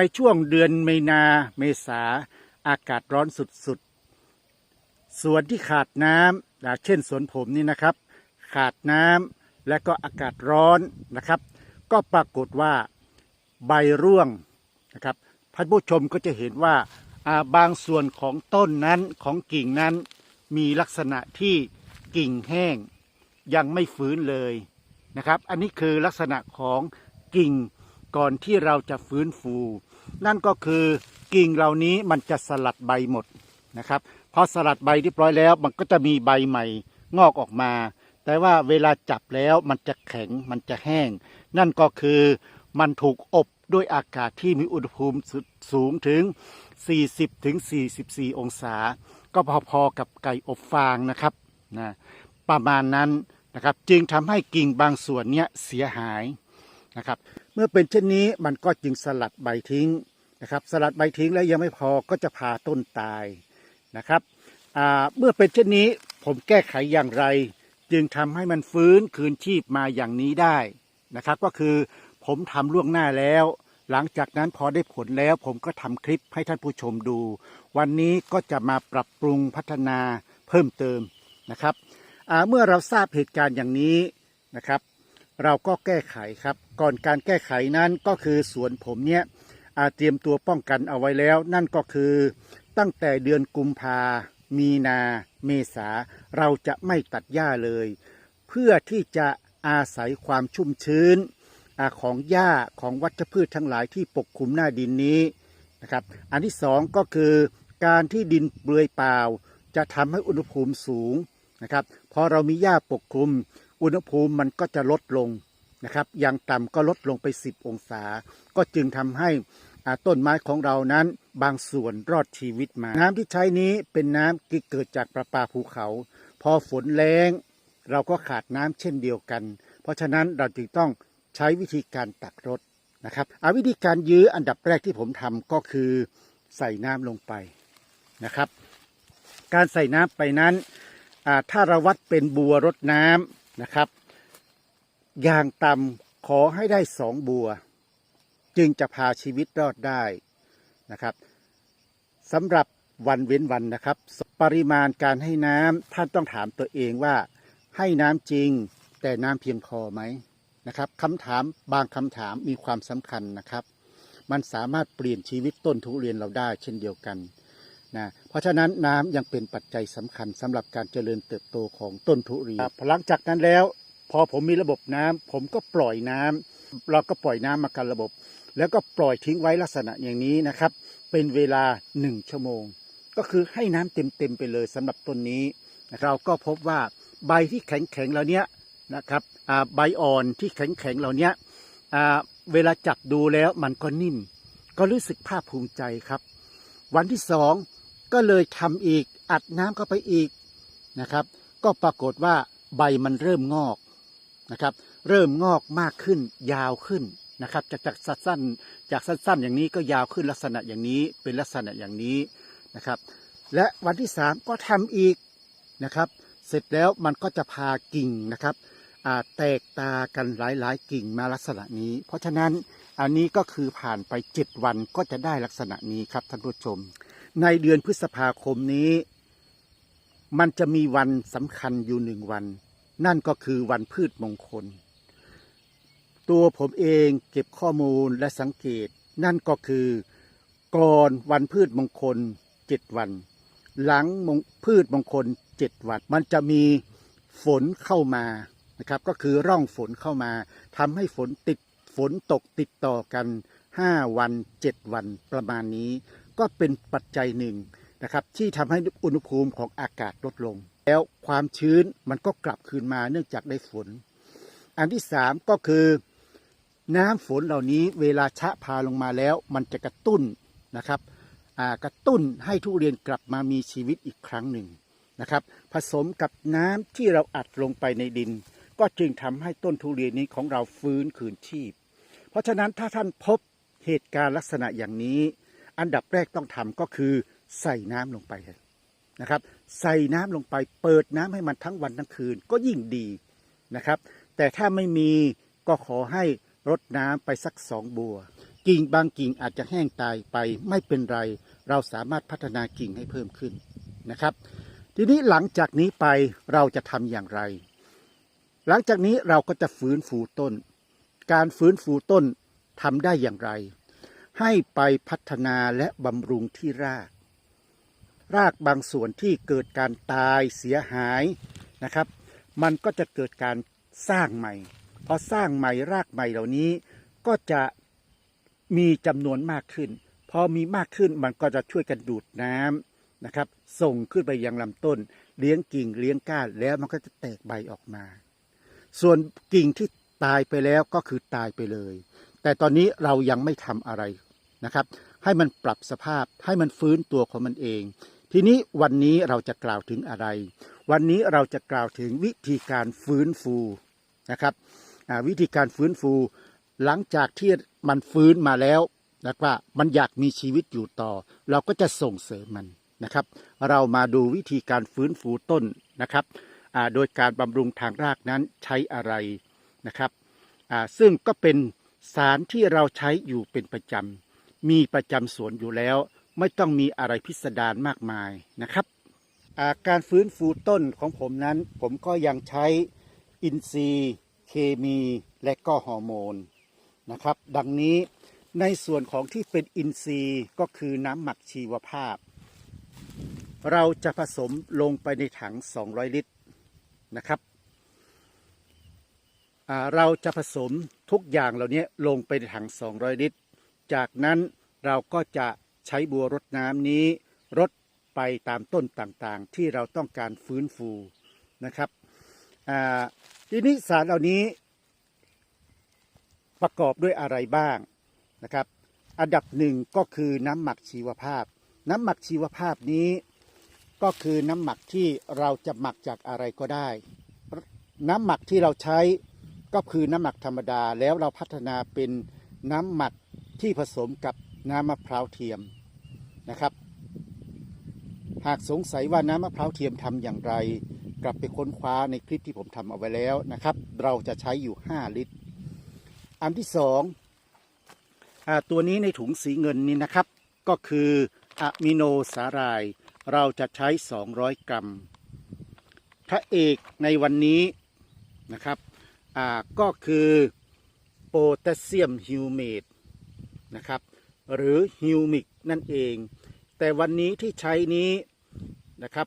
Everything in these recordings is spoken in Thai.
ในช่วงเดือนเมนาเมษาอากาศร้อนสุดๆ สวนที่ขาดน้ำอ่าเช่นสวนผมนี่นะครับ ขาดน้ำและก็อากาศร้อนนะครับ ก็ปรากฏว่าใบร่วงนะครับท่านผู้ชมก็จะเห็นว่าอ่าบางส่วนของต้นนั้นของกิ่งนั้น มีลักษณะที่กิ่งแห้ง ยังไม่ฟื้นเลยนะครับ อันนี้คือลักษณะของกิ่งก่อนที่เราจะฟื้นฟู นั่นก็คือกิ่งเหล่านี้มันจะสลัดใบหมดนะครับพอสลัดใบเรียบร้อยแล้ว มันก็จะมีใบใหม่งอกออกมา แต่ว่าเวลาจับแล้วมันจะแข็งมันจะแห้ง นั่นก็คือมันถูกอบด้วยอากาศที่มีอุณหภูมิสุดสูงถึง 40ถึง44 องศา ก็พอๆกับไก่อบฟางนะครับนะประมาณนั้นนะครับจึงทำให้กิ่งบางส่วนเนี้ยเสียหาย นะครับ เมื่อเป็นเช่นนี้มันก็จึงสลัดใบทิ้งนะครับ สลัดใบทิ้งแล้วยังไม่พอก็จะพาต้นตายนะครับเมื่อเป็นเช่นนี้ผมแก้ไขอย่างไร จึงทำให้มันฟื้นคืนชีพมาอย่างนี้ได้นะครับ ก็คือผมทำล่วงหน้าแล้ว หลังจากนั้นพอได้ผลแล้ว ผมก็ทำคลิปให้ท่านผู้ชมดู วันนี้ก็จะมาปรับปรุงพัฒนาเพิ่มเติมนะครับเมื่อเราทราบเหตุการณ์อย่างนี้นะครับ เราก็แก้ไขครับ ก่อนการแก้ไขนั้นก็คือสวนผมเนี่ยอาเตรียมตัวป้องกันเอาไว้แล้ว นั่นก็คือตั้งแต่เดือนกุมภามีนาเมษาเราจะไม่ตัดหญ้าเลย เพื่อที่จะอาศัยความชุ่มชื้นอของหญ้าของวัชพืชทั้งหลายที่ปกคลุมหน้าดินนี้นะครับ อันที่สองก็คือการที่ดินเปลือยเปล่า จะทำให้อุณหภูมิสูงนะครับ พอเรามีหญ้าปกคลุม อุณหภูมิมันก็จะลดลงนะครับอย่างต่ำก็ลดลงไป 10 องศา ก็จึงทำให้ต้นไม้ของเรานั้นบางส่วนรอดชีวิตมา น้ำที่ใช้นี้เป็นน้ำที่เกิดจากประปาภูเขา พอฝนแรงเราก็ขาดน้ำเช่นเดียวกัน เพราะฉะนั้นเราจึงต้องใช้วิธีการตักรดนะครับอาวิธีการยื้ออันดับแรกที่ผมทำก็คือใส่น้ำลงไปนะครับ การใส่น้ำไปนั้นถ้าเราวัดเป็นบัวรดน้ำ นะครับ อย่างต่ำขอให้ได้สองบัว จึงจะพาชีวิตรอดได้นะครับสำหรับวันเว้นวันนะครับ ปริมาณการให้น้ำท่านต้องถามตัวเองว่าให้น้ำจริงแต่น้ำเพียงพอไหมนะครับคำถามบางคำถามมีความสำคัญนะครับ มันสามารถเปลี่ยนชีวิตต้นทุเรียนเราได้เช่นเดียวกัน นะเพราะฉะนั้นน้ำยังเป็นปัจจัยสำคัญสำหรับการเจริญเติบโตของต้นทุเรียนหลังจากนั้นแล้ว พอผมมีระบบน้ำผมก็ปล่อยน้ำเราก็ปล่อยน้ำมากันระบบ แล้วก็ปล่อยทิ้งไว้ลักษณะอย่างนี้นะครับ เป็นเวลาหนึ่งชั่วโมง ก็คือให้น้ำเต็มๆไปเลยสำหรับต้นนี้ เราก็พบว่าใบที่แข็งๆเหล่านี้นะครับอ่าใบอ่อนที่แข็งๆเหล่านี้อ่าเวลาจับดูแล้วมันก็นิ่ม ก็รู้สึกภาคภูมิใจครับ วันที่สอง ก็เลยทำอีกอัดน้ำเข้าไปอีกนะครับ ก็ปรากฏว่าใบมันเริ่มงอกนะครับ เริ่มงอกมากขึ้น ยาวขึ้นนะครับ จากจากสั้นๆจากสั้น ๆ อย่างนี้ก็ยาวขึ้นลักษณะอย่างนี้เป็นลักษณะอย่างนี้นะครับ และวันที่สามก็ทำอีกนะครับ เสร็จแล้วมันก็จะพากิ่งนะครับแตกตากันหลายๆ กิ่งมาลักษณะนี้ เพราะฉะนั้นอันนี้ก็คือผ่านไปเจ็ดวันก็จะได้ลักษณะนี้ครับท่านผู้ชม ในเดือนพฤษภาคมนี้ มันจะมีวันสำคัญอยู่หนึ่งวัน นั่นก็คือวันพืชมงคล ตัวผมเองเก็บข้อมูลและสังเกต นั่นก็คือก่อนวันพืชมงคลเจ็ดวัน หลังงพืชมงคลเจ็ดวัน มันจะมีฝนเข้ามานะครับ ก็คือร่องฝนเข้ามาทำให้ฝนติดฝนตกติดต่อกันห้าวันเจ็ดวันประมาณนี้ ก็เป็นปัจจัยหนึ่งนะครับที่ทำให้อุณหภูมิของอากาศลดลง แล้วความชื้นมันก็กลับคืนมาเนื่องจากได้ฝน อันที่สามก็คือน้ำฝนเหล่านี้เวลาชะพาลงมาแล้ว มันจะกระตุ้นนะครับกระตุ้นให้ทุเรียนกลับมามีชีวิตอีกครั้งหนึ่งนะครับ ผสมกับน้ำที่เราอัดลงไปในดิน ก็จึงทำให้ต้นทุเรียนนี้ของเราฟื้นคืนชีพ เพราะฉะนั้นถ้าท่านพบเหตุการณ์ลักษณะอย่างนี้ อันดับแรกต้องทำก็คือใส่น้ำลงไปนะครับ ใส่น้ำลงไป เปิดน้ำให้มันทั้งวันทั้งคืนก็ยิ่งดีนะครับ แต่ถ้าไม่มีก็ขอให้รดน้ำไปสักสองบัว กิ่งบางกิ่งอาจจะแห้งตายไปไม่เป็นไร เราสามารถพัฒนากิ่งให้เพิ่มขึ้นนะครับ ทีนี้หลังจากนี้ไปเราจะทำอย่างไร หลังจากนี้เราก็จะฟื้นฟูต้น การฟื้นฟูต้นทำได้อย่างไร ให้ไปพัฒนาและบำรุงที่ราก รากบางส่วนที่เกิดการตายเสียหายนะครับ มันก็จะเกิดการสร้างใหม่พอสร้างใหม่รากใหม่เหล่านี้ก็จะมีจำนวนมากขึ้น พอมีมากขึ้นมันก็จะช่วยกันดูดน้ำนะครับ ส่งขึ้นไปยังลำต้น เลี้ยงกิ่งเลี้ยงก้านแล้วมันก็จะแตกใบออกมา ส่วนกิ่งที่ตายไปแล้วก็คือตายไปเลย แต่ตอนนี้เรายังไม่ทำอะไร นะครับ ให้มันปรับสภาพให้มันฟื้นตัวของมันเอง ทีนี้วันนี้เราจะกล่าวถึงอะไร วันนี้เราจะกล่าวถึงวิธีการฟื้นฟูนะครับวิธีการฟื้นฟู หลังจากที่มันฟื้นมาแล้วนะว่ามันอยากมีชีวิตอยู่ต่อ เราก็จะส่งเสริมมันนะครับ เรามาดูวิธีการฟื้นฟูต้นนะครับโดยการบำรุงทางรากนั้นใช้อะไรนะครับซึ่งก็เป็นสารที่เราใช้อยู่เป็นประจำ มีประจำสวนอยู่แล้ว ไม่ต้องมีอะไรพิสดารมากมายนะครับาการฟื้นฟูต้นของผมนั้น ผมก็ยังใช้อินทรีย์ เคมีและก็ฮอร์โมนนะครับ ดังนี้ในส่วนของที่เป็นอินทรีย์ก็คือน้ำหมักชีวภาพ เราจะผสมลงไปในถัง 200 ลิตรนะครับเราจะผสมทุกอย่างเหล่านี้ลงไปในถัง 200 ลิตร จากนั้น เราก็จะใช้บัวรดน้ำนี้รดไปตามต้นต่างๆ ที่เราต้องการฟื้นฟูนะครับทีนี้สารเหล่านี้ประกอบด้วยอะไรบ้างนะครับ อันดับหนึ่งก็คือน้ำหมักชีวภาพ น้ำหมักชีวภาพนี้ก็คือน้ำหมักที่เราจะหมักจากอะไรก็ได้ น้ำหมักที่เราใช้ก็คือน้ำหมักธรรมดาแล้วเราพัฒนาเป็นน้ำหมักที่ผสมกับ น้ำมะพร้าวเทียมนะครับ หากสงสัยว่าน้ำมะพร้าวเทียมทำอย่างไร กลับไปค้นคว้าในคลิปที่ผมทำเอาไว้แล้วนะครับ เราจะใช้อยู่ 5 ลิตร อันที่สองอตัวนี้ในถุงสีเงินนี้นะครับ ก็คืออะมิโนสาหร่าย เราจะใช้ 200 กรัม พระเอกในวันนี้นะครับก็คือโพแทสเซียมฮิวเมตนะครับ หรือฮิวมิกนั่นเอง แต่วันนี้ที่ใช้นี้นะครับ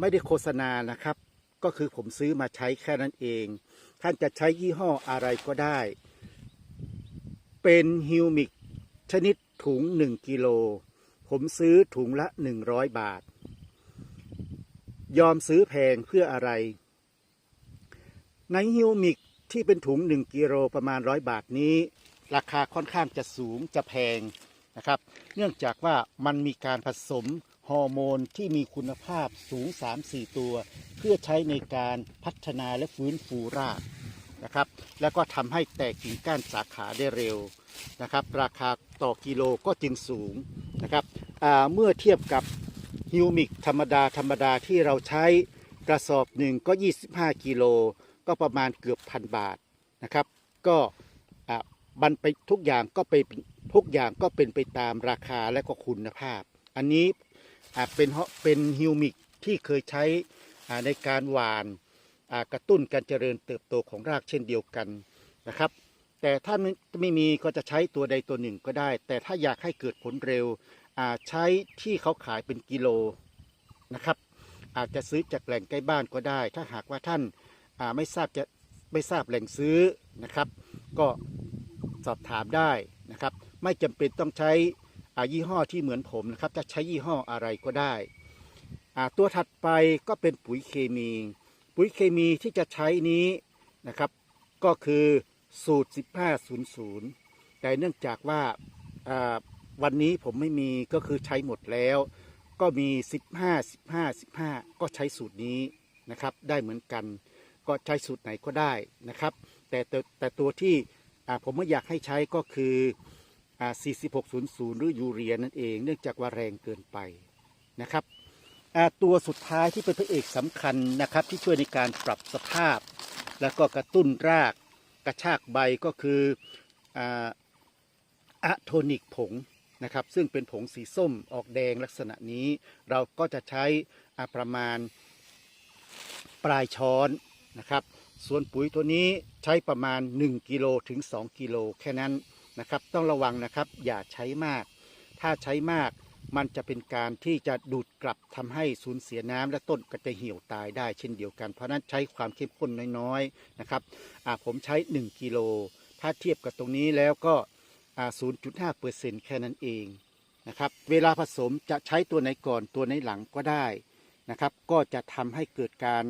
ไม่ได้โฆษณานะครับ ก็คือผมซื้อมาใช้แค่นั้นเอง ท่านจะใช้ยี่ห้ออะไรก็ได้ เป็นฮิวมิกชนิดถุง 1 กิโล ผมซื้อถุงละ 100 บาท ยอมซื้อแพงเพื่ออะไร ในฮิวมิกที่เป็นถุง 1 กิโลประมาณ 100 บาทนี้ ราคาค่อนข้างจะสูงจะแพง นะครับ เนื่องจากว่ามันมีการผสมฮอร์โมนที่มีคุณภาพสูง 3-4 ตัว เพื่อใช้ในการพัฒนาและฟื้นฟูรากนะครับ แล้วก็ทำให้แตกกิ่งก้านสาขาได้เร็วนะครับ ราคาต่อกิโลก็จึงสูงนะครับเมื่อเทียบกับฮิวมิกธรรมดาธรรมดาที่เราใช้กระสอบหนึ่งก็ 25 กิโลก็ประมาณเกือบพันบาทนะครับ ก็ บันไปทุกอย่างก็ไปทุกอย่างก็เป็นไปตามราคาและก็คุณภาพ อันนี้อ่าเป็นเฮาเป็นฮิวมิกที่เคยใช้ในการหวานกระตุ้นการเจริญเติบโตของรากเช่นเดียวกันนะครับ แต่ถ้าไม่มีก็จะใช้ตัวใดตัวหนึ่งก็ได้ แต่ถ้าอยากให้เกิดผลเร็วใช้ที่เขาขายเป็นกิโลนะครับ อาจจะซื้อจากแหล่งใกล้บ้านก็ได้ ถ้าหากว่าท่านไม่ทราบจะไม่ทราบแหล่งซื้อนะครับ ก็ สอบถามได้นะครับ ไม่จำเป็นต้องใช้อายี่ห้อที่เหมือนผมนะครับ จะใช้ยี่ห้ออะไรก็ได้ตัวถัดไปก็เป็นปุ๋ยเคมี ปุ๋ยเคมีที่จะใช้นี้นะครับ ก็คือสูตร 1500 แต่เนื่องจากว่าวันนี้ผมไม่มีก็คือใช้หมดแล้ว ก็มี 15 15 15 ก็ใช้สูตรนี้นะครับ ได้เหมือนกัน ก็ใช้สูตรไหนก็ได้นะครับ แต่แต่แต่ตัวที่ ผมไม่อยากให้ใช้ก็คือ 4600 หรือยูเรียนั่นเอง เนื่องจากว่าแรงเกินไปนะครับตัวสุดท้ายที่เป็นพระเอกสำคัญนะครับ ที่ช่วยในการปรับสภาพ แล้วก็กระตุ้นรากกระชากใบก็คืออะโทนิกผงนะครับ ซึ่งเป็นผงสีส้มออกแดงลักษณะนี้ เราก็จะใช้ประมาณปลายช้อนนะครับ ส่วนปุ๋ยตัวนี้ ใช้ประมาณ 1กิโลถึง 2 กิโลแค่นั้นนะครับ ต้องระวังนะครับอย่าใช้มาก ถ้าใช้มากมันจะเป็นการที่จะดูดกลับทำให้สูญเสียน้ำและต้นก็จะเหี่ยวตายได้เช่นเดียวกัน เพราะนั้นใช้ความเข้มข้นน้อยๆนะครับผมใช้ 1กิโลถ้าเทียบกับตรงนี้แล้วก็ 0.5เปอร์เซ็นต์แค่นั้นเองนะครับเวลาผสมจะใช้ตัวไหนก่อนตัวไหนหลังก็ได้นะครับ ก็จะทำให้เกิดการ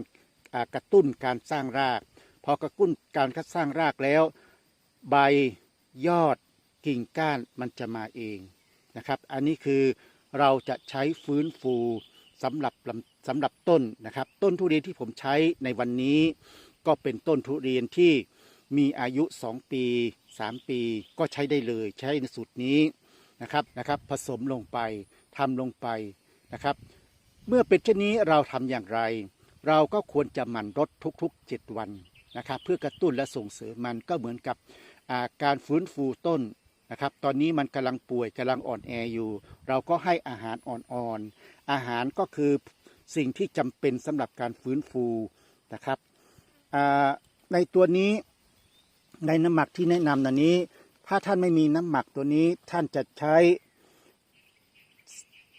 กระตุ้นการสร้างราก พอกระตุ้นการคัดสร้างรากแล้ว ใบยอดกิ่งก้านมันจะมาเองนะครับ อันนี้คือเราจะใช้ฟื้นฟูสำหรับสำหรับต้นนะครับ ต้นทุเรียนที่ผมใช้ในวันนี้ ก็เป็นต้นทุเรียนที่มีอายุ 2 ปี 3 ปีก็ใช้ได้เลย ใช้ในสูตรนี้นะครับนะครับ ผสมลงไปทำลงไปนะครับ เมื่อเป็นเช่นนี้เราทำอย่างไร เราก็ควรจะหมั่นรดทุกๆ 7 วัน นะครับเพื่อกระตุ้นและส่งเสริมมันก็เหมือนกับการฟื้นฟูต้นนะครับ ตอนนี้มันกำลังป่วยกำลังอ่อนแออยู่ เราก็ให้อาหารอ่อนๆอาหารก็คือสิ่งที่จำเป็นสำหรับการฟื้นฟูนะครับในตัวนี้ในน้ำหมักที่แนะนำนันนี้ ถ้าท่านไม่มีน้ำหมักตัวนี้ท่านจะใช้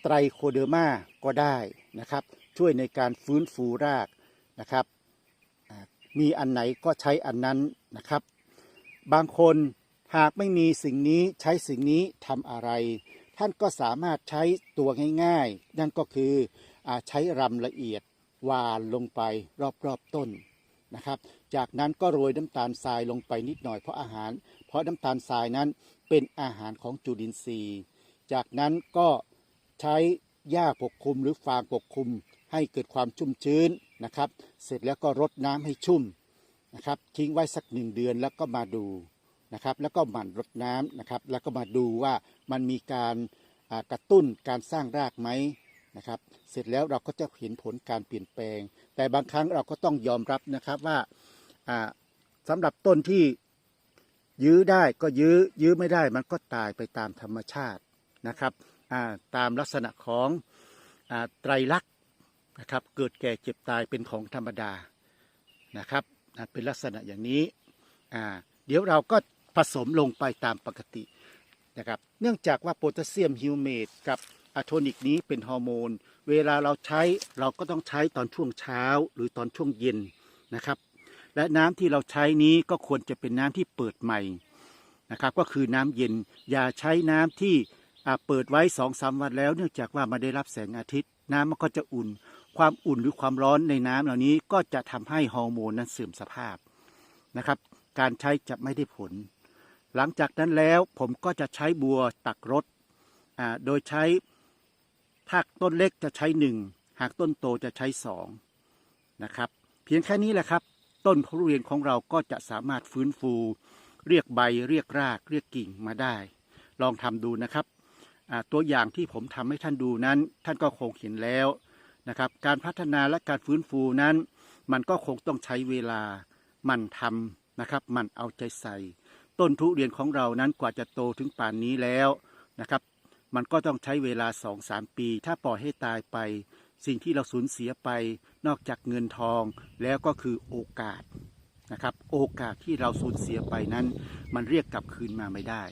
ไตรโคเดอร์มาก็ได้นะครับ ช่วยในการฟื้นฟูรากนะครับ มีอันไหนก็ใช้อันนั้นนะครับ บางคนหากไม่มีสิ่งนี้ใช้สิ่งนี้ทำอะไร ท่านก็สามารถใช้ตัวง่ายๆ นั่นก็คืออใช้รำละเอียดวานลงไปรอบๆต้นนะครับ จากนั้นก็โรยน้ำตาลทรายลงไปนิดหน่อยเพราะอาหาร เพราะน้ำตาลทรายนั้นเป็นอาหารของจุลินทรีย์ จากนั้นก็ใช้หญ้าปกคลุมหรือฟางปกคลุม ให้เกิดความชุ่มชื้นนะครับ เสร็จแล้วก็รดน้ำให้ชุ่มนะครับ ทิ้งไว้สักหนึ่งเดือนแล้วก็มาดูนะครับ แล้วก็หมั่นรดน้ำนะครับ แล้วก็มาดูว่ามันมีการกระตุ้นการสร้างรากไหมนะครับ เสร็จแล้วเราก็จะเห็นผลการเปลี่ยนแปลง แต่บางครั้งเราก็ต้องยอมรับนะครับว่าอ่าสำหรับต้นที่ยื้อได้ก็ยื้อยื้อไม่ได้มันก็ตายไปตามธรรมชาตินะครับตามลักษณะของอไตรลักษณ์ นะครับ เกิดแก่เจ็บตายเป็นของธรรมดานะครับอ่าเป็นลักษณะอย่างนี้อ่าเดี๋ยวเราก็ผสมลงไปตามปกตินะครับ เนื่องจากว่าโพแทสเซียมฮิวเมตกับอะโทนิกนี้เป็นฮอร์โมน เวลาเราใช้เราก็ต้องใช้ตอนช่วงเช้าหรือตอนช่วงเย็นนะครับ และน้ำที่เราใช้นี้ก็ควรจะเป็นน้ำที่เปิดใหม่นะครับ ก็คือน้ำเย็นอย่าใช้น้ำที่เปิดไว้สองสามวันแล้ว เนื่องจากว่ามันได้รับแสงอาทิตย์ น้ำมันก็จะอุ่น ความอุ่นหรือความร้อนในน้ำเหล่านี้ก็จะทำให้ฮอร์โมนนั้นเสื่อมสภาพนะครับ การใช้จะไม่ได้ผล หลังจากนั้นแล้วผมก็จะใช้บัวตักรดอ่าโดยใช้ถ้าต้นเล็กจะใช้หนึ่งหากต้นโตจะใช้สองนะครับ เพียงแค่นี้แหละครับ ต้นทุเรียนของเราก็จะสามารถฟื้นฟู เรียกใบเรียกรากเรียกกิ่งมาได้ ลองทำดูนะครับตัวอย่างที่ผมทำให้ท่านดูนั้น ท่านก็คงเห็นแล้ว นะครับ การพัฒนาและการฟื้นฟูนั้น มันก็คงต้องใช้เวลามันทำนะครับ มันเอาใจใส่ ต้นทุเรียนของเรานั้นกว่าจะโตถึงป่านนี้แล้วนะครับ มันก็ต้องใช้เวลา 2-3 ปี ถ้าปล่อยให้ตายไป สิ่งที่เราสูญเสียไป นอกจากเงินทองแล้วก็คือโอกาสนะครับ โอกาสที่เราสูญเสียไปนั้น มันเรียกกลับคืนมาไม่ได้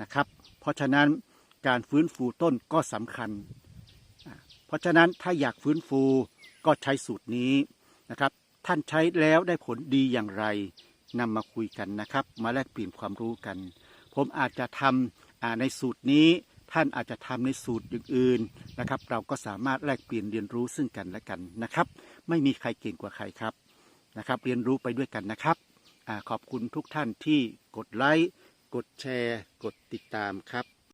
นะครับ เพราะฉะนั้นการฟื้นฟูต้นก็สำคัญ เพราะฉะนั้นถ้าอยากฟื้นฟูก็ใช้สูตรนี้นะครับ ท่านใช้แล้วได้ผลดีอย่างไรนำมาคุยกันนะครับ มาแลกเปลี่ยนความรู้กัน ผมอาจจะทำในสูตรนี้ท่านอาจจะทำในสูตรอื่นๆนะครับ เราก็สามารถแลกเปลี่ยนเรียนรู้ซึ่งกันและกันนะครับ ไม่มีใครเก่งกว่าใครครับนะครับ เรียนรู้ไปด้วยกันนะครับอขอบคุณทุกท่านที่กดไลค์กดแชร์ กดติดตามครับ